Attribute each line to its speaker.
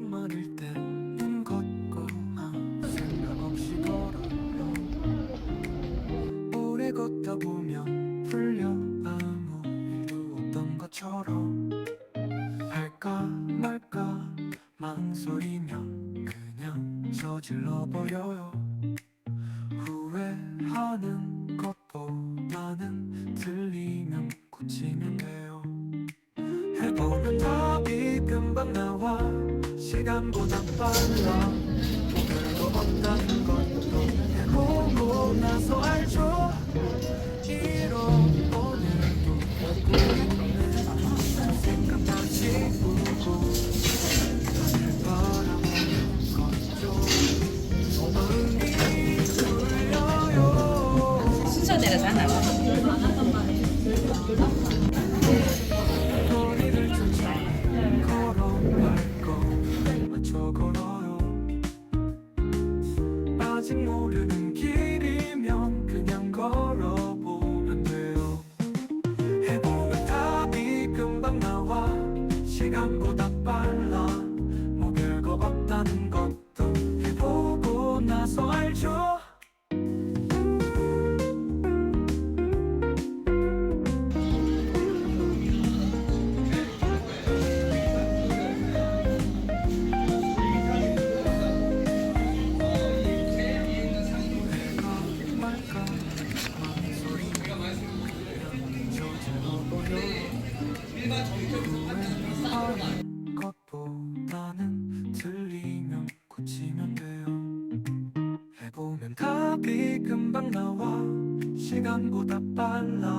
Speaker 1: 많을 땐눈 걷고 아무 생각 없이 걸어요. 오래 걷다 보면 풀려 아무 일도 없던 것처럼 할까 말까 망설이면 그냥 저질러 버려요. 후회하는 시간보다 빨라. 또 별거 없다는 것도 해보고 나서 알죠. 이런 오늘도 있네. 생각나지 우고 하늘 바라보는 울려요.
Speaker 2: 순서대로 다 나와.
Speaker 1: 것보다는 들리면 고치면 돼요. 해보면 답이 금방 나와. 시간보다 빨라